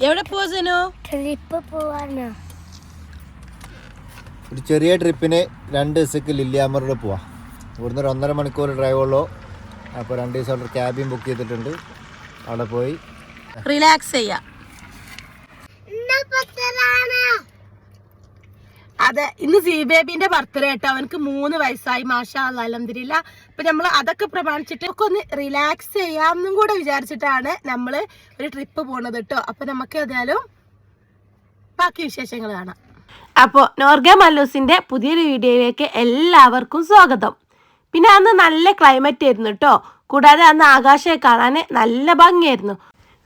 എവിടെ പോവാ ട്രിപ്പ് പോവാനോ ഒരു ചെറിയ ട്രിപ്പിന് രണ്ട് ദിവസക്ക് ലില്ലിയാമറോട് പോവാം. ഇവിടുന്ന് ഒരു ഒന്നര മണിക്കൂർ ഡ്രൈവ് ഉള്ളൂ. അപ്പോൾ രണ്ട് ദിവസം അവിടെ ക്യാബിൻ ബുക്ക് ചെയ്തിട്ടുണ്ട്. അവിടെ പോയി. റിലാക്സ് ചെയ്യാ. അതെ ഇന്ന് സി ബേബിന്റെ ബർത്ത്ഡേ കേട്ടോ. അവനക്ക് മൂന്ന് വയസ്സായി. മാഷാ അലഹദില്ല അപ്പൊ നമ്മൾ അതൊക്കെ പ്രമാണിച്ചിട്ട് നമുക്ക് ഒന്ന് റിലാക്സ് ചെയ്യാമെന്നും കൂടെ വിചാരിച്ചിട്ടാണ് നമ്മൾ ഒരു ട്രിപ്പ് പോണത് കേട്ടോ അപ്പൊ നമുക്ക് ഏതായാലും ബാക്കി വിശേഷങ്ങൾ കാണാം. അപ്പോൾ നോർഗ മല്ലൂസിന്റെ പുതിയൊരു വീഡിയോയിലേക്ക് എല്ലാവർക്കും സ്വാഗതം. പിന്നെ അന്ന് നല്ല ക്ലൈമറ്റ് ആയിരുന്നു കേട്ടോ കൂടാതെ അന്ന് ആകാശമൊക്കെ കാണാൻ നല്ല ഭംഗിയായിരുന്നു.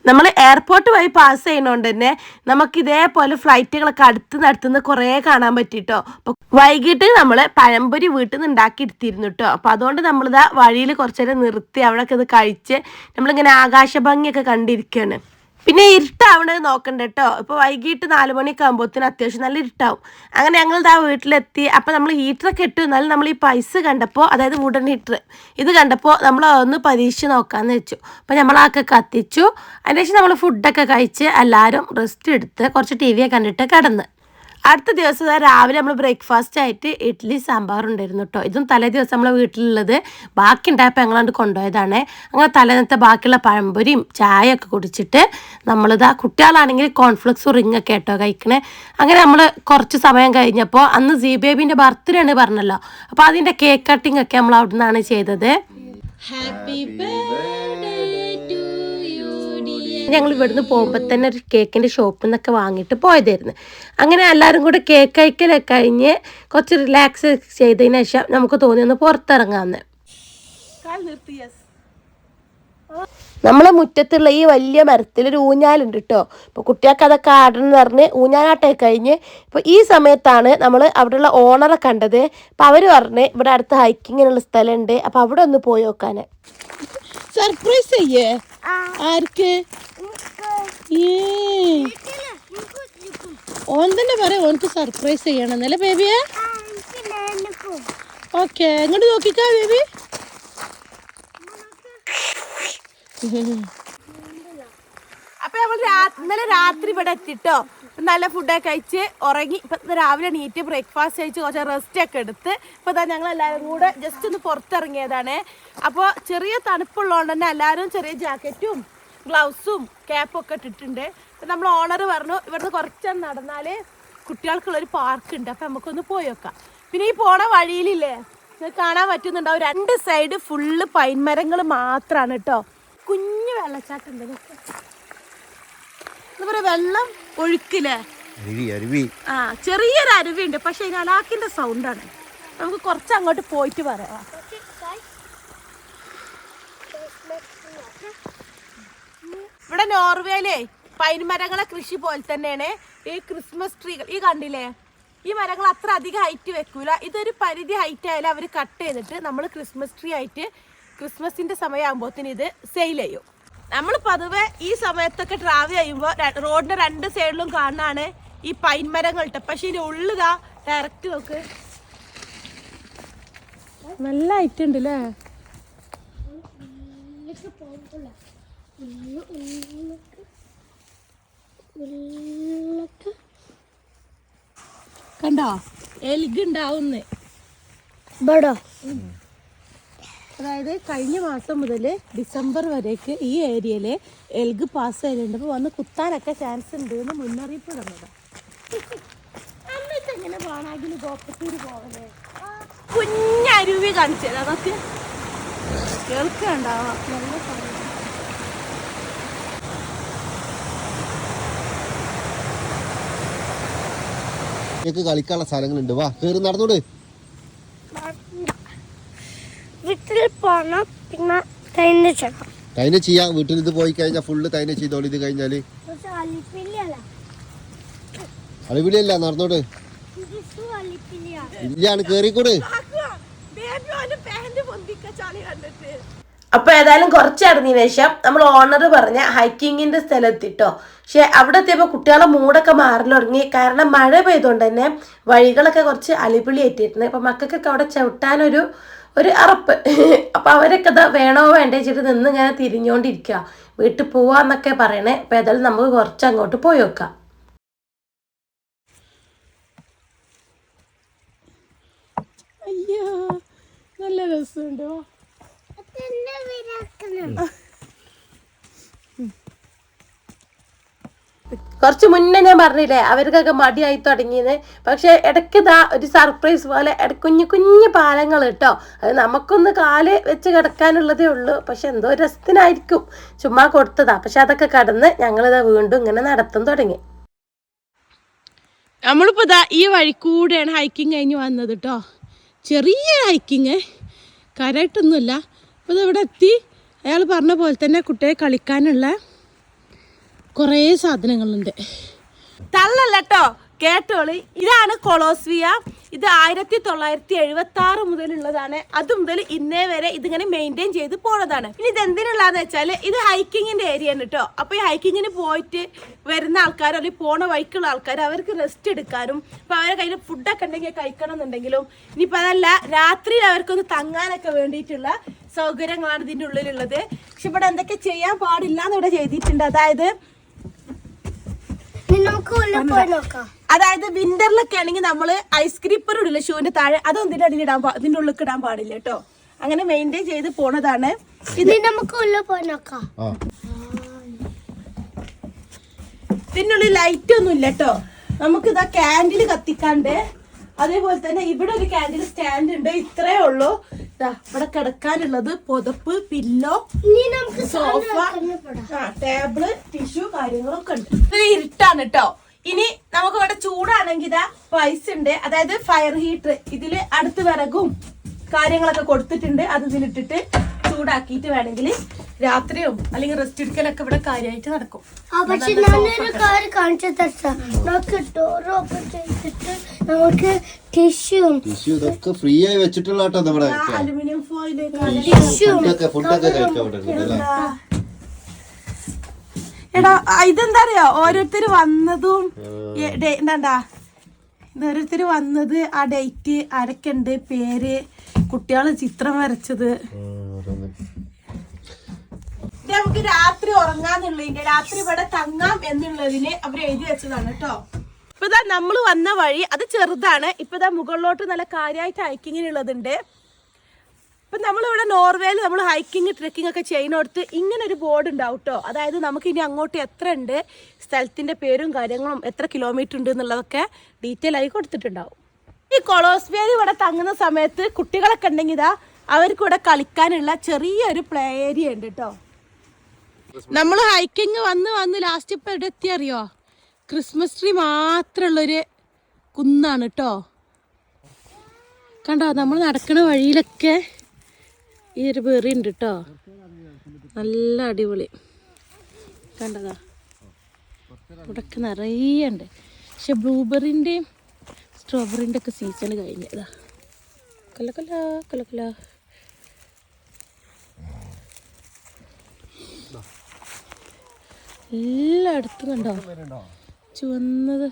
നമ്മൾ എയർപോർട്ട് വഴി പാസ് ചെയ്യുന്നതുകൊണ്ട് തന്നെ നമുക്ക് ഇതേപോലെ ഫ്ലൈറ്റുകളൊക്കെ അടുത്തുനിന്ന് നടത്തുന്ന കുറേ കാണാൻ പറ്റിട്ടോ. അപ്പൊ വൈകിട്ട് നമ്മൾ പഴംപൊരി വീട്ടിൽ നിന്ന് ഉണ്ടാക്കി എടുത്തിരുന്നു കേട്ടോ അപ്പൊ അതുകൊണ്ട് നമ്മളിതാ വഴിയിൽ കുറച്ചു നേരം നിർത്തി അവിടെയൊക്കെ ഇത് കഴിച്ച് നമ്മളിങ്ങനെ ആകാശഭംഗിയൊക്കെ കണ്ടിരിക്കുകയാണ് പിന്നെ ഇരുട്ടാവണത് നോക്കണ്ട കേട്ടോ ഇപ്പൊ വൈകിട്ട് നാല് മണിയൊക്കെ ആകുമ്പോഴത്തേനും അത്യാവശ്യം നല്ല ഇരുട്ടാവും. അങ്ങനെ ഞങ്ങൾ ഇതാ വീട്ടിലെത്തി. അപ്പൊ നമ്മൾ ഹീറ്ററൊക്കെ ഇട്ടു. എന്നാലും നമ്മൾ ഈ പൈസ കണ്ടപ്പോൾ അതായത് വുഡൻ ഹീറ്റർ ഇത് കണ്ടപ്പോൾ നമ്മൾ ഒന്ന് പരീക്ഷിച്ച് നോക്കാന്ന് വെച്ചു. അപ്പൊ നമ്മളൊക്കെ കത്തിച്ചു. അതിനുശേഷം നമ്മൾ ഫുഡൊക്കെ കഴിച്ച് എല്ലാവരും റെസ്റ്റ് എടുത്ത് കുറച്ച് ടി വിയെ കണ്ടിട്ട് കിടന്ന്. അടുത്ത ദിവസം രാവിലെ നമ്മൾ ബ്രേക്ക്ഫാസ്റ്റ് ആയിട്ട് ഇഡ്ഡലി സാമ്പാർ ഉണ്ടായിരുന്നു കേട്ടോ ഇതും തലേ ദിവസം നമ്മളെ വീട്ടിലുള്ളത്. ബാക്കി ഉണ്ടായപ്പോൾ ഞങ്ങളാണ്ട് കൊണ്ടുപോയതാണ്. അങ്ങനെ തലേന്നത്തെ ബാക്കിയുള്ള പഴംപൊരിയും ചായയൊക്കെ കുടിച്ചിട്ട് നമ്മളിതാ കുട്ടികളാണെങ്കിൽ കോൺഫ്ലക്സ് റിങ് ഒക്കെ കേട്ടോ കഴിക്കണേ. അങ്ങനെ നമ്മൾ കുറച്ച് സമയം കഴിഞ്ഞപ്പോൾ അന്ന് സി ബേബിന്റെ ബർത്ത്ഡേ ആണ് പറഞ്ഞല്ലോ. അപ്പോൾ അതിന്റെ കേക്ക് കട്ടിംഗ് ഒക്കെ നമ്മൾ അവിടെ നിന്നാണ് ചെയ്തത് ഹാപ്പി ഞങ്ങൾ ഇവിടുന്ന് പോകുമ്പോൾ തന്നെ ഒരു കേക്കിന്റെ ഷോപ്പിൽ നിന്നൊക്കെ വാങ്ങിയിട്ട് പോയതായിരുന്നു. അങ്ങനെ എല്ലാവരും കൂടെ കേക്ക് കഴിക്കലൊക്കെ കഴിഞ്ഞ് കുറച്ച് റിലാക്സ് ചെയ്തതിന് ശേഷം നമുക്ക് തോന്നി ഒന്ന് പുറത്തിറങ്ങാമെന്ന് നമ്മളെ മുറ്റത്തുള്ള ഈ വലിയ മരത്തിൽ ഒരു ഊഞ്ഞാലുണ്ട് കേട്ടോ ഇപ്പൊ കുട്ടികൾക്ക് അതൊക്കെ ആടണം എന്ന് പറഞ്ഞ് ഊഞ്ഞാലാട്ടൊക്കെ കഴിഞ്ഞ് ഇപ്പോൾ ഈ സമയത്താണ് നമ്മൾ അവിടെയുള്ള ഓണറെ കണ്ടത്. അപ്പോൾ അവർ പറഞ്ഞ് ഇവിടെ അടുത്ത് ഹൈക്കിങ്ങിനുള്ള സ്ഥലമുണ്ട്. അപ്പോൾ അവിടെ ഒന്ന് പോയി നോക്കാൻ സർപ്രൈസ് ചെയ്യേ? ആർക്ക്? ഓൻ തന്നെ പറയാം ഓനക്ക് സർപ്രൈസ് ചെയ്യണമെന്നല്ലേ ബേബിയെ ഓക്കെ ഇങ്ങോട്ട് നോക്കിക്കാ ബേബി അപ്പൊ നമ്മൾ ഇന്നലെ രാത്രി ഇവിടെ എത്തിട്ടോ. നല്ല ഫുഡൊക്കെ കഴിച്ച് ഉറങ്ങി. ഇപ്പൊ രാവിലെ നീറ്റ് ബ്രേക്ക്ഫാസ്റ്റ് കഴിച്ച് കുറച്ച് റെസ്റ്റ് ഒക്കെ എടുത്ത് ഇപ്പൊ ഇതാ ഞങ്ങൾ എല്ലാവരും കൂടെ ജസ്റ്റ് ഒന്ന് പുറത്തിറങ്ങിയതാണ്. അപ്പോൾ ചെറിയ തണുപ്പുള്ളതുകൊണ്ട് തന്നെ എല്ലാവരും ചെറിയ ജാക്കറ്റും ഗ്ലൗസും ക്യാപ്പും ഒക്കെ ഇട്ടിട്ടുണ്ട്. അപ്പം നമ്മൾ ഓണർ പറഞ്ഞു ഇവിടുന്ന് കുറച്ച് നടന്നാൽ കുട്ടികൾക്കുള്ളൊരു പാർക്ക് ഉണ്ട്. അപ്പം നമുക്കൊന്ന് പോയി വെക്കാം. പിന്നെ ഈ പോണ വഴിയിലില്ലേ നിങ്ങൾക്ക് കാണാൻ പറ്റുന്നുണ്ടാവും രണ്ട് സൈഡ് ഫുള്ള് പൈൻ മരങ്ങൾ മാത്രമാണ് കേട്ടോ കുഞ്ഞു വെള്ളച്ചാട്ടം ഉണ്ട് നോക്ക്. എന്താ പറയാ വെള്ളം ഒഴുക്കില്ലേ? അരുവി അരുവി. ആ ചെറിയൊരു അരുവിയുണ്ട് പക്ഷെ അതിന് അലാക്കിന്റെ സൗണ്ടാണ് നമുക്ക് കുറച്ച് അങ്ങോട്ട് പോയിട്ട് പറയാം. ഇവിടെ നോർവേയിലേ പൈൻ മരങ്ങളെ കൃഷി പോലെ തന്നെയാണ് ഈ ക്രിസ്മസ് ട്രീകൾ. ഈ കണ്ടില്ലേ? ഈ മരങ്ങൾ അത്ര അധികം ഹൈറ്റ് വെക്കൂല. ഇതൊരു പരിധി ഹൈറ്റ് ആയാലും അവർ കട്ട് ചെയ്തിട്ട് നമ്മൾ ക്രിസ്മസ് ട്രീ ആയിട്ട് ക്രിസ്മസിന്റെ സമയമാകുമ്പോഴത്തേന് ഇത് സെയിൽ ചെയ്യും. നമ്മൾ പതുവെ ഈ സമയത്തൊക്കെ ട്രാവൽ ചെയ്യുമ്പോൾ റോഡിന്റെ രണ്ട് സൈഡിലും കാണാണ് ഈ പൈൻ മരങ്ങൾ പക്ഷേ പക്ഷെ ഇതിന്റെ ഉള്ളിതാ ഡയറക്റ്റ് നോക്ക്. നല്ല ഹൈറ്റ് ഉണ്ട് അല്ലേ കണ്ടോ? എലിഗ് ഉണ്ടാവുന്ന ബടോ അതായത് കഴിഞ്ഞ മാസം മുതൽ ഡിസംബർ വരേക്ക് ഈ ഏരിയയിലെ എൽഗ് പാസ് ചെയ്തിട്ടുണ്ട് അപ്പോൾ വന്ന് കുത്താനൊക്കെ ചാൻസ് ഉണ്ട് എന്ന് മുന്നറിയിപ്പ് തന്നത് എങ്ങനെ പോകണമെങ്കിൽ ഗോപ്പത്തൂര് പോകലേ കുഞ്ഞരുവി കാണിച്ചത് അതൊക്കെ കേൾക്കണ്ടാവാം നല്ല സമയം നിങ്ങൾക്ക് കളിക്കാനുള്ള സ്ഥലങ്ങളുണ്ട്. വാ കേറി നടന്നോട്. വീട്ടിൽ പോണം പിന്നെ തൈന് ചെയ്യണം തൈന ചെയ്യാം വീട്ടിൽ ഇത് പോയി കഴിഞ്ഞാൽ ഫുള്ള് തൈന ചെയ്തോളി ഇത് കഴിഞ്ഞാൽ. അളിവിളിയല്ല നടന്നോട്. ഇല്ലാണ് കേറിക്കൂട്. അപ്പൊ ഏതായാലും കുറച്ചറിഞ്ഞതിന് ശേഷം നമ്മൾ ഓണർ പറഞ്ഞ ഹൈക്കിങ്ങിന്റെ സ്ഥലത്തിട്ടോ. പക്ഷെ അവിടെ എത്തിയപ്പോൾ കുട്ടികളെ മൂടൊക്കെ മാറി തുടങ്ങി. കാരണം മഴ പെയ്തുകൊണ്ട് തന്നെ വഴികളൊക്കെ കുറച്ച് അലിപിളി ഏറ്റിട്ടുണ്ട് അപ്പൊ മക്കൾക്കൊക്കെ അവിടെ ചവിട്ടാനൊരു ഒരു അറപ്പ്. അപ്പോൾ അവരൊക്കെ ഇതാ വേണോ വേണ്ടേ വെച്ചിട്ട് നിന്ന് ഇങ്ങനെ തിരിഞ്ഞുകൊണ്ടിരിക്കുക വീട്ടിൽ പോവാന്നൊക്കെ പറയണേ. അപ്പോൾ ഏതായാലും നമുക്ക് കുറച്ച് അങ്ങോട്ട് പോയി നോക്കാം. അയ്യോ നല്ല രസമുണ്ടോ? കുറച്ച് മുന്നേ ഞാൻ പറഞ്ഞില്ലേ അവർക്കൊക്കെ മടിയായി തുടങ്ങിയത് പക്ഷെ ഇടയ്ക്ക് ഇതാ ഒരു സർപ്രൈസ് പോലെ ഇട- കുഞ്ഞു കുഞ്ഞു പാലങ്ങൾ കേട്ടോ. അത് നമുക്കൊന്ന് കാൽ വെച്ച് കിടക്കാനുള്ളതേ ഉള്ളൂ. പക്ഷെ എന്തോ രസത്തിനായിരിക്കും ചുമ്മാ കൊടുത്തതാ. പക്ഷെ അതൊക്കെ കടന്ന് ഞങ്ങളിതാ വീണ്ടും ഇങ്ങനെ നടത്തും തുടങ്ങി. നമ്മളിപ്പോ ഇതാ ഈ വഴി കൂടെയാണ് ഹൈക്കിങ് കഴിഞ്ഞ് വന്നത് കേട്ടോ ചെറിയ ഹൈക്കിങ് കാര്യമായിട്ടൊന്നുമില്ല അപ്പോൾ ഇവിടെ എത്തി അയാൾ പറഞ്ഞ പോലെ തന്നെ കുട്ടിയെ കളിക്കാനുള്ള കുറേ സാധനങ്ങളുണ്ട്. തള്ളല്ല കേട്ടോളി. ഇതാണ് കൊളോസ്വിയ ഇത് ആയിരത്തി തൊള്ളായിരത്തി എഴുപത്തി ആറ് മുതലുള്ളതാണ്. അത് മുതൽ ഇന്നേ വരെ ഇതിങ്ങനെ മെയിന്റെയിൻ ചെയ്ത് പോണതാണ്. ഇനി ഇത് എന്തിനുള്ളതെന്ന് വെച്ചാൽ ഇത് ഹൈക്കിങ്ങിന്റെ ഏരിയ ആണ് കേട്ടോ അപ്പൊ ഈ ഹൈക്കിങ്ങിന് പോയിട്ട് വരുന്ന ആൾക്കാർ അല്ലെങ്കിൽ പോണ വഴിക്കുള്ള ആൾക്കാർ അവർക്ക് റെസ്റ്റ് എടുക്കാനും ഇപ്പൊ അവരെ കയ്യിൽ ഫുഡൊക്കെ ഉണ്ടെങ്കിൽ കഴിക്കണം എന്നുണ്ടെങ്കിലും ഇനിയിപ്പോ അതല്ല രാത്രിയിൽ അവർക്കൊന്ന് തങ്ങാനൊക്കെ വേണ്ടിയിട്ടുള്ള സൗകര്യങ്ങളാണ് ഇതിന്റെ ഉള്ളിലുള്ളത്. പക്ഷെ ഇവിടെ എന്തൊക്കെ ചെയ്യാൻ പാടില്ല എന്നിവിടെ ചെയ്തിട്ടുണ്ട് അതായത് ഇനി നമുക്ക് ഉള്ളിൽ പോയി നോക്കാം അതായത് വിന്ററിലൊക്കെ ആണെങ്കിൽ നമ്മൾ ഐസ്ക്രീപ്പർ ഇടില്ല ഷൂവിന്റെ താഴെ. അതൊന്നും ഇതിന്റെ അടിയിൽ ഇടാൻ ഇതിന്റെ ഉള്ളിൽ ഇടാൻ പാടില്ല കേട്ടോ. അങ്ങനെ മെയിന്റെയിൻ ചെയ്ത് പോണതാണ്. ഇത് നമുക്ക് ഉള്ളിൽ പോയി നോക്കാം. ആ. ഇതിന്റെ ഉള്ളിൽ ലൈറ്റ് ഒന്നും ഇല്ല കേട്ടോ. നമുക്ക് ഇതാ ക്യാൻഡിൽ കത്തിക്കാണ്ട്. അതേപോലെ തന്നെ ഇവിടെ ഒരു ക്യാൻഡിൽ സ്റ്റാൻഡ് ഉണ്ട്. ഇത്രേ ഉള്ളൂ. ഇവിടെ കിടക്കാനുള്ളത് പുതപ്പ് പില്ലോ നമുക്ക് സോഫ ടേബിൾ ടിഷ്യു കാര്യങ്ങളൊക്കെ ഉണ്ട്. ഇത് ഇരുട്ടാണ് കേട്ടോ ഇനി നമുക്ക് ഇവിടെ ചൂടാണെങ്കിൽ ഇതാ പൈസ ഉണ്ട്. അതായത് ഫയർ ഹീറ്റർ ഇതിൽ അടുത്ത് വിറകും കാര്യങ്ങളൊക്കെ കൊടുത്തിട്ടുണ്ട്. അത് ഇതിലിട്ടിട്ട് ചൂടാക്കിയിട്ട് വേണമെങ്കിൽ രാത്രിയോ അല്ലെങ്കിൽ റെസ്റ്റ് എടുക്കലൊക്കെ ഇവിടെ കാര്യമായിട്ട് നടക്കും. ആ പക്ഷെ ഞാനൊരു കാര്യം കാണിച്ചു തരാം നമുക്ക് ഡോർ ഓപ്പൺ ചെയ്തിട്ട് നമുക്ക് ടിഷ്യൂ ടിഷ്യൂ ഇതൊക്കെ ഫ്രീ ആയി വെച്ചിട്ടുള്ള കേട്ടോ നമ്മുടെ അലുമിനിയം ഫോയിൽ ഫുഡൊക്കെ ഫുഡൊക്കെ പറ്റുന്നില്ല എടാ ഇതെന്താ അറിയോ ഓരോരുത്തർ വന്നതും എന്താണ്ടാ? ഓരോരുത്തര് വന്നത് ആ ഡേറ്റ് ആരൊക്കെയുണ്ട് പേര് കുട്ടികൾ ചിത്രം വരച്ചത്. നമുക്ക് രാത്രി ഉറങ്ങാന്നുള്ളതിന്റെ രാത്രി ഇവിടെ തങ്ങാം എന്നുള്ളതിന് അവർ എഴുതി വെച്ചതാണ് കേട്ടോ ഇപ്പൊ ഇതാ നമ്മൾ വന്ന വഴി അത് ചെറുതാണ്. ഇപ്പൊ ഇതാ മുകളിലോട്ട് നല്ല കാര്യമായിട്ട് ഹൈക്കിങ്ങിനുള്ളതുണ്ട് ഇപ്പം നമ്മളിവിടെ നോർവേയിൽ നമ്മൾ ഹൈക്കിങ് ട്രെക്കിംഗ് ഒക്കെ ചെയ്യുന്നിടത്ത് ഇങ്ങനെ ഒരു ബോർഡ് ഉണ്ടാവും കേട്ടോ അതായത് നമുക്ക് ഇനി അങ്ങോട്ട് എത്ര ഉണ്ട് സ്ഥലത്തിന്റെ പേരും കാര്യങ്ങളും എത്ര കിലോമീറ്റർ ഉണ്ട് എന്നുള്ളതൊക്കെ ഡീറ്റെയിൽ ആയി കൊടുത്തിട്ടുണ്ടാവും. ഈ കൊളോസ്ബിയർ ഇവിടെ തങ്ങുന്ന സമയത്ത് കുട്ടികളൊക്കെ ഉണ്ടെങ്കിൽ ഇതാ അവർക്ക് ഇവിടെ കളിക്കാനുള്ള ചെറിയൊരു പ്ലേ ഏരിയ ഉണ്ട് കേട്ടോ നമ്മൾ ഹൈക്കിങ് വന്ന് വന്ന് ലാസ്റ്റ് ഇപ്പൊ എവിടെ എത്തി അറിയോ ക്രിസ്മസ് ട്രീ മാത്രമുള്ളൊരു കുന്നാണ് കേട്ടോ കണ്ടോ നമ്മൾ നടക്കുന്ന വഴിയിലൊക്കെ ഈ ഒരു ബെറി ഉണ്ട് കേട്ടോ നല്ല അടിപൊളി. കണ്ടതാ? ഇവിടൊക്കെ നിറയെ ഉണ്ട്. പക്ഷെ ബ്ലൂബെറിന്റെയും സ്ട്രോബെറിന്റെ ഒക്കെ സീസൺ കഴിഞ്ഞതാ. കൊല്ല കൊല്ല കൊല്ല കൊല്ല. എല്ലായിടത്തും കണ്ടോ? ചുവന്നത്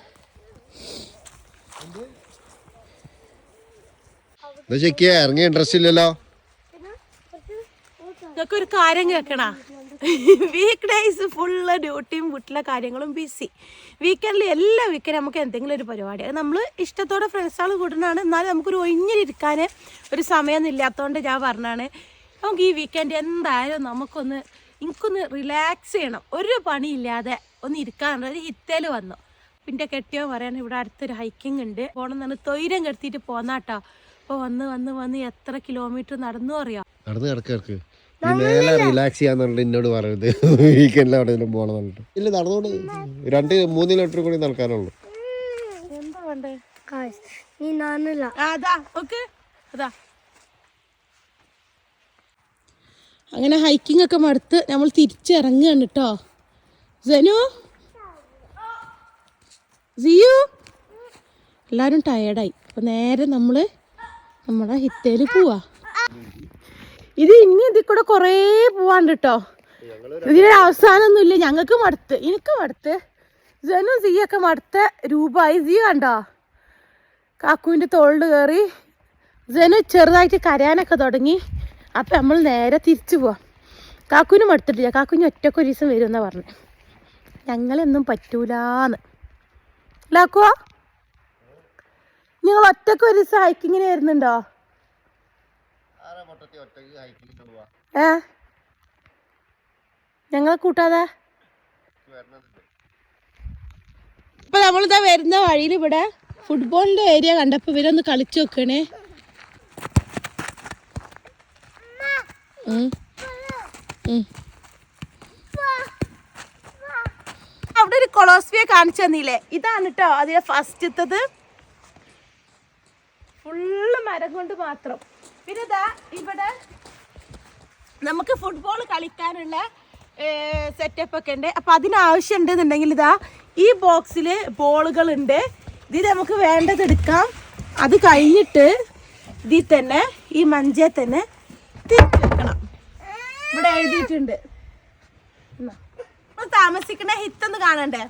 ഇറങ്ങി ഇൻട്രസ്റ്റ് ഇല്ലല്ലോ? ഇതൊക്കെ ഒരു കാര്യം കേൾക്കണ? വീക്ക് ഡേയ്സ് ഫുള്ള് ഡ്യൂട്ടിയും വീട്ടിലെ കാര്യങ്ങളും ബിസി വീക്കെൻഡിൽ എല്ലാ വീക്കെൻഡും നമുക്ക് എന്തെങ്കിലും ഒരു പരിപാടി. അത് നമ്മൾ ഇഷ്ടത്തോടെ ഫ്രണ്ട്സുകൾ കൂടുന്നതാണ്. എന്നാലും നമുക്കൊരു ഒഴിഞ്ഞിരിക്കാൻ ഒരു സമയമൊന്നും ഇല്ലാത്തതുകൊണ്ട് ഞാൻ പറഞ്ഞാണ്. നമുക്ക് ഈ വീക്കെൻഡ് എന്തായാലും നമുക്കൊന്ന് എനിക്കൊന്ന് റിലാക്സ് ചെയ്യണം. ഒരു പണിയില്ലാതെ ഒന്ന് ഇരിക്കാനുള്ള ഒരു ഹിത്തേൽ വന്നു. പിന്നെ കെട്ടിയോ പറയാൻ ഇവിടെ അടുത്തൊരു ഹൈക്കിംഗ് ഉണ്ട്. പോകണം എന്നാണ് തൊയിരം കെടുത്തിട്ട് പോന്നാട്ടോ അപ്പോൾ വന്ന് വന്ന് വന്ന് എത്ര കിലോമീറ്റർ നടന്നു അറിയാം? നടന്ന് കിടക്ക് കിടക്ക് നീ മേലെ റിലാക്സ് ചെയ്യാന്നുള്ളത് എന്നോട് പറയുന്നത് വീക്കെൻഡിൽ എവിടെയെങ്കിലും പോകണം പറഞ്ഞിട്ട്. ഇല്ല നടന്നോണ്ട് രണ്ട് മൂന്ന് കിലോമീറ്റർ കൂടി നടക്കാനുള്ളൂ. എന്താ വേണ്ടേ? Guys, നീ നാനില്ല ആ, അതാ ഓക്കെ. അതാ. അങ്ങനെ ഹൈക്കിംഗ് ഒക്കെ മടുത്ത് നമ്മൾ തിരിച്ചിറങ്ങുകയാണ് കേട്ടോ ജനു സിയു? എല്ലാവരും ടയേർഡായി അപ്പൊ നേരെ നമ്മൾ നമ്മുടെ ഹിത്തേൽ പോവാ. ഇത് ഇനി ഇതിൽ കൂടെ കുറേ പോവാണ്ട് കേട്ടോ ഇതിനൊരു അവസാനമൊന്നുമില്ല ഞങ്ങൾക്ക് മടുത്ത്. എനിക്ക് മടുത്ത്. ജനു സിയൊക്കെ മടുത്ത രൂപായി. സിയ കണ്ടോ? കാക്കുവിന്റെ തോളിൽ കയറി ജനു ചെറുതായിട്ട് കരയാനൊക്കെ തുടങ്ങി. അപ്പം നമ്മൾ നേരെ തിരിച്ചു പോവാം. കാക്കുവിനും മടുത്തിട്ടില്ല. കാക്കുവിന് ഒറ്റക്കൊരു ദിവസം വരുമെന്നാണ് പറഞ്ഞു. ഞങ്ങളെന്നും പറ്റൂലാന്ന്. ലാക്കുവാ നിങ്ങൾ ഒറ്റയ്ക്ക് ഒരു ദിവസം ഹൈക്കിങ്ങിന് വരുന്നുണ്ടോ? ഏ? ഞങ്ങളെ കൂട്ടാതെ? ഇപ്പൊ നമ്മളിതാ വരുന്ന വഴിയിൽ ഇവിടെ ഫുട്ബോളിന്റെ ഏരിയ കണ്ടപ്പോ ഇവരൊന്ന് കളിച്ചു നോക്കണേ. ഉം. ഉം. കൊളോസ്ഫിയ കാണിച്ചു തന്നില്ലേ? ഇതാണ് കേട്ടോ അതിലെ ഫസ്റ്റത്തത്. ഫുള്ള് മരം കൊണ്ട് മാത്രം. പിന്നെ ഇതാ ഇവിടെ നമുക്ക് ഫുട്ബോൾ കളിക്കാനുള്ള സെറ്റപ്പ് ഒക്കെ ഉണ്ട്. അപ്പൊ അതിനാവശ്യം ഉണ്ടെന്നുണ്ടെങ്കിൽ ഇതാ ഈ ബോക്സിൽ ബോളുകൾ ഉണ്ട്. ഇതിൽ നമുക്ക് വേണ്ടത് എടുക്കാം. അത് കഴിഞ്ഞിട്ട് ഇതിൽ തന്നെ ഈ മഞ്ചേ തന്നെ തിരിച്ചു വെക്കണം. ഇവിടെ എഴുതിയിട്ടുണ്ട്. താമസിക്കുന്ന ഹിത്തൊന്ന് കാണണ്ടേ?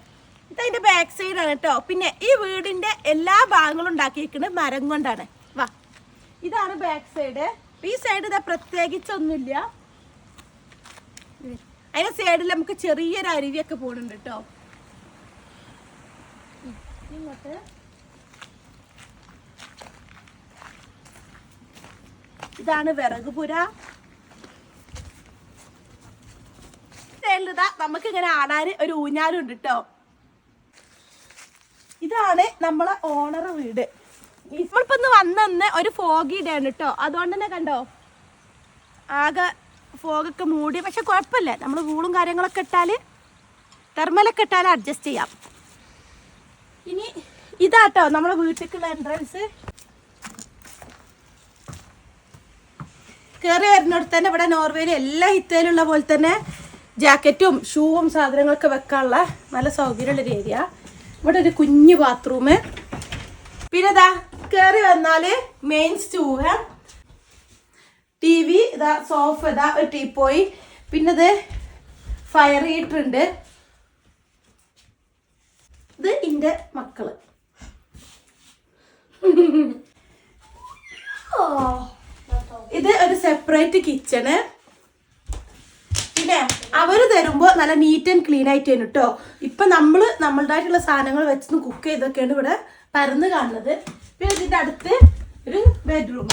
ഇത് അതിന്റെ ബാക്ക് സൈഡാണ് കേട്ടോ പിന്നെ ഈ വീടിന്റെ എല്ലാ ഭാഗങ്ങളും ഉണ്ടാക്കിയിരിക്കുന്നത് മരം കൊണ്ടാണ്. വാ. ഇതാണ് ബാക്ക് സൈഡ് ഈ സൈഡ് ഇതാ പ്രത്യേകിച്ചൊന്നുമില്ല. അതിന്റെ സൈഡിൽ നമുക്ക് ചെറിയൊരു അരുവിയൊക്കെ പോകുന്നുണ്ട് കേട്ടോ ഇതാണ് വിറകുപുര. സൈഡിലിതാ നമുക്ക് ഇങ്ങനെ ആടാൻ ഒരു ഊഞ്ഞാലും ഉണ്ട് കേട്ടോ ഇതാണ് നമ്മളെ ഓണർ വീട്. നമ്മളിപ്പോ ഇന്ന് വന്നെന്ന് ഒരു ഫോഗി ഡേ കേട്ടോ അതുകൊണ്ട് തന്നെ കണ്ടോ? ആകെ ഫോഗൊക്കെ മൂടി. പക്ഷെ കുഴപ്പമില്ല. നമ്മൾ വൂളും കാര്യങ്ങളൊക്കെ ഇട്ടാൽ തെർമലൊക്കെ ഇട്ടാൽ അഡ്ജസ്റ്റ് ചെയ്യാം. ഇനി ഇതാട്ടോ നമ്മളെ വീട്ടിലേക്കുള്ള എൻട്രൻസ് കയറി വരുന്നിടത്ത് തന്നെ ഇവിടെ നോർവേയിൽ എല്ലാ ഹിത്തയിലുള്ള പോലെ തന്നെ ജാക്കറ്റും ഷൂവും സാധനങ്ങളൊക്കെ വെക്കാനുള്ള നല്ല സൗകര്യമുള്ളൊരു ഏരിയ ഇവിടെ ഒരു കുഞ്ഞു ബാത്റൂം പിന്നെ ഇതാ കയറി വന്നാൽ മെയിൻ സ്റ്റൂവ്. ടി വി ഇതാ സോഫ ഇതാ ഒരു ടീപ്പോയി പിന്നെ ഇത് ഫയർ ഹീറ്റർ ഉണ്ട്. ഇത് എന്റെ മക്കൾ. ഇത് ഒരു സെപ്പറേറ്റ് കിച്ചണ് പിന്നെ അവർ തരുമ്പോ നല്ല നീറ്റ് ആൻഡ് ക്ലീൻ ആയിട്ട് തന്നെ കേട്ടോ ഇപ്പൊ നമ്മൾ നമ്മളുടേതായിട്ടുള്ള സാധനങ്ങൾ വെച്ച് കുക്ക് ചെയ്തൊക്കെയാണ് ഇവിടെ പരന്ന് കാണുന്നത്. പിന്നെ ഇതിന്റെ അടുത്ത് ഒരു ബെഡ്റൂം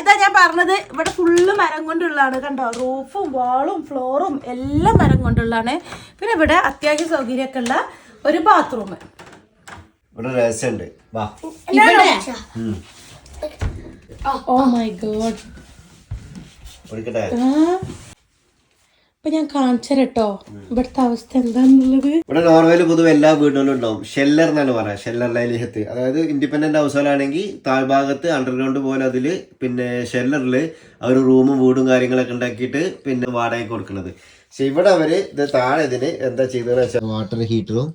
ഇതാ ഞാൻ പറഞ്ഞത്. ഇവിടെ ഫുള്ള് മരം കൊണ്ടുള്ളതാണ് കണ്ടോ? റൂഫും വാളും ഫ്ലോറും എല്ലാം മരം കൊണ്ടുള്ളതാണ്. പിന്നെ ഇവിടെ അത്യാവശ്യ സൗകര്യമൊക്കെ ഉള്ള ഒരു ബാത്റൂം ഇവിടെ രഹസ്യമുണ്ട്. വാ. ഇവിടെ ഓ മൈ ഗോഡ്. കൊടുക്കട്ടെ അപ്പൊ ഞാൻ കേട്ടോ ഇവിടുത്തെ അവസ്ഥ എന്താന്നുള്ളത്? ഇവിടെ നോർവേയിൽ പൊതുവെ എല്ലാ വീടുകളിലും ഉണ്ടാവും. ഷെല്ലർ എന്നാണ് പറയാ. ഷെല്ലർ ലൈലിഹത്ത്. അതായത് ഇൻഡിപെൻഡന്റ് ഹൗസുകളാണെങ്കിൽ താഴ്ഭാഗത്ത് അണ്ടർഗ്രൗണ്ട് പോലെ അതിൽ പിന്നെ ഷെല്ലറിൽ അവർ റൂമും വീടും കാര്യങ്ങളൊക്കെ ഉണ്ടാക്കിയിട്ട് പിന്നെ വാടകയ്ക്ക് കൊടുക്കുന്നത്. പക്ഷെ ഇവിടെ അവർ ഇത് താഴെ ഇതിന് എന്താ ചെയ്തതെന്ന് വെച്ചാൽ വാട്ടർ ഹീറ്ററും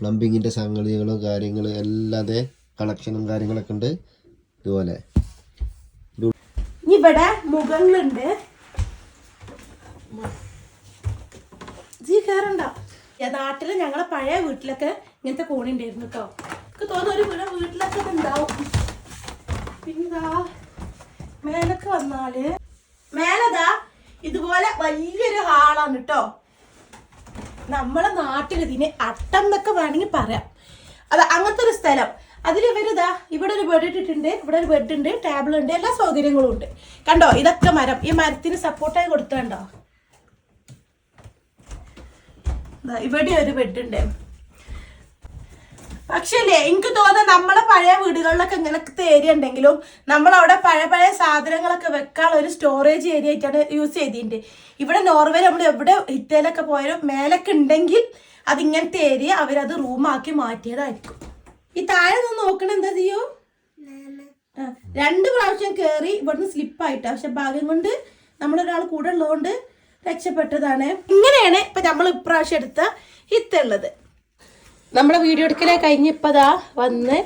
പ്ലംബിങ്ങിന്റെ സംഗതികളും കാര്യങ്ങളും എല്ലാതെ കണക്ഷനും കാര്യങ്ങളൊക്കെ ഉണ്ട് ഇതുപോലെ. ഇവിടെ മുകളിലുണ്ട്. നാട്ടിൽ ഞങ്ങളെ പഴയ വീട്ടിലൊക്കെ ഇങ്ങനത്തെ കോണി ഉണ്ടായിരുന്നു കേട്ടോ എനിക്ക് തോന്നുന്നു ഒരു വീട് വീട്ടിലൊക്കെ ഉണ്ടാവും. പിന്നെതാ മേലൊക്കെ വന്നാൽ. മേലതാ ഇതുപോലെ വലിയൊരു ഹാളാണ് കേട്ടോ നമ്മളെ നാട്ടിൽ ഇതിന് അട്ടം എന്നൊക്കെ വേണമെങ്കിൽ പറയാം. അത് അങ്ങനത്തെ ഒരു സ്ഥലം. അതിൽ ഇവരിതാ ഇവിടെ ഒരു ബെഡ് ഇട്ടിട്ടുണ്ട് ഇവിടെ ഒരു ബെഡ് ഉണ്ട് ടേബിൾ ഉണ്ട് എല്ലാ സൗകര്യങ്ങളും ഉണ്ട്. കണ്ടോ ഇതൊക്കെ മരം. ഈ മരത്തിന് സപ്പോർട്ടായി കൊടുത്തുണ്ടോ ഇവിടെ ഒരു ബെഡ് ഉണ്ട്. പക്ഷേ അല്ലേ എനിക്ക് തോന്നുന്നത് നമ്മളെ പഴയ വീടുകളിലൊക്കെ ഇങ്ങനത്തെ ഏരിയ ഉണ്ടെങ്കിലും നമ്മളവിടെ പഴയ പഴയ സാധനങ്ങളൊക്കെ വെക്കാനുള്ള ഒരു സ്റ്റോറേജ് ഏരിയ ആയിട്ടാണ് യൂസ് ചെയ്തിട്ടുണ്ട്. ഇവിടെ നോർവേ നമ്മൾ എവിടെ ഇറ്റയിലൊക്കെ പോയാലും മേലൊക്കെ ഉണ്ടെങ്കിൽ അതിങ്ങനത്തെ ഏരിയ അവരത് റൂമാക്കി മാറ്റിയതായിരിക്കും. ഈ താഴെ നിന്ന് നോക്കണ എന്താ ചെയ്യൂ? രണ്ട് പ്രാവശ്യം കയറി ഇവിടുന്ന് സ്ലിപ്പായിട്ട് പക്ഷെ ഭാഗ്യം കൊണ്ട് നമ്മളൊരാൾ കൂടെ ഉള്ളതുകൊണ്ട് രക്ഷപ്പെട്ടതാണ്. ഇങ്ങനെയാണ് ഇപ്പൊ നമ്മൾ ഇപ്രാവശ്യം എടുത്ത ഹിത്തുള്ളത് നമ്മളെ വീഡിയോ എടുക്കലേ കഴിഞ്ഞപ്പതാ വന്ന്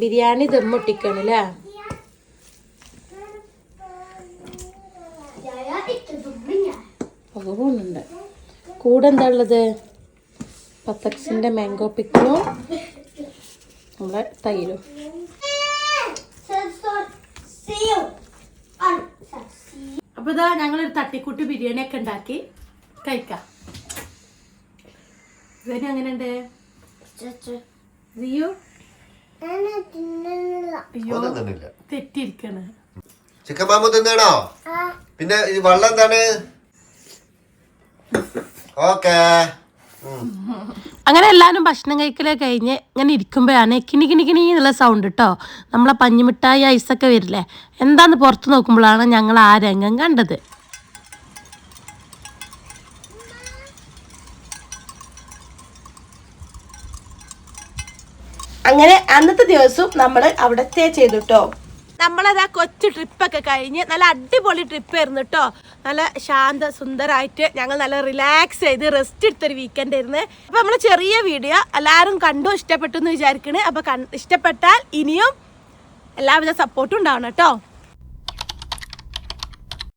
ബിരിയാണി ദമ്മൊട്ടിക്കണം അല്ലേ കൂടെ എന്താ ഉള്ളത്? പത്തക്സിന്റെ മാംഗോ പിക്കിളും നമ്മളെ തൈരും. അപ്പോൾ ഇതാ ഞങ്ങളൊരു തട്ടിക്കൂട്ട് ബിരിയാണി ഒക്കെ ഉണ്ടാക്കി കഴിക്കാം. ഇവന് അങ്ങനെയുണ്ട് റിയു? ചിക്കൻ മാമു തിന്നാണോ? പിന്നെ വള്ളം വെള്ളം എന്താണ്? ഓക്കേ. അങ്ങനെ എല്ലാവരും ഭക്ഷണം കഴിക്കലേ കഴിഞ്ഞ് ഇങ്ങനെ ഇരിക്കുമ്പോഴാണ് കിണി കിണി കിണി എന്നുള്ള സൗണ്ട് കേട്ടോ നമ്മളെ പഞ്ഞിമിഠായി ഐസൊക്കെ വരില്ലേ? എന്താന്ന് പുറത്ത് നോക്കുമ്പോഴാണ് ഞങ്ങൾ ആ രംഗം കണ്ടത്. അങ്ങനെ അന്നത്തെ ദിവസവും നമ്മൾ അവിടെ സ്റ്റേ ചെയ്തു കേട്ടോ നമ്മളത് ആ കൊച്ചു ട്രിപ്പൊക്കെ കഴിഞ്ഞ് നല്ല അടിപൊളി ട്രിപ്പ് ആയിരുന്നു കേട്ടോ നല്ല ശാന്ത സുന്ദരമായിട്ട് ഞങ്ങൾ നല്ല റിലാക്സ് ചെയ്ത് റെസ്റ്റ് എടുത്തൊരു വീക്കെൻഡ് ആയിരുന്നു. അപ്പോൾ നമ്മൾ ചെറിയ വീഡിയോ എല്ലാവരും കണ്ടു ഇഷ്ടപ്പെട്ടു എന്ന് വിചാരിക്കണേ. അപ്പോൾ ഇഷ്ടപ്പെട്ടാൽ ഇനിയും എല്ലാവിധ സപ്പോർട്ടും ഉണ്ടാവണം കേട്ടോ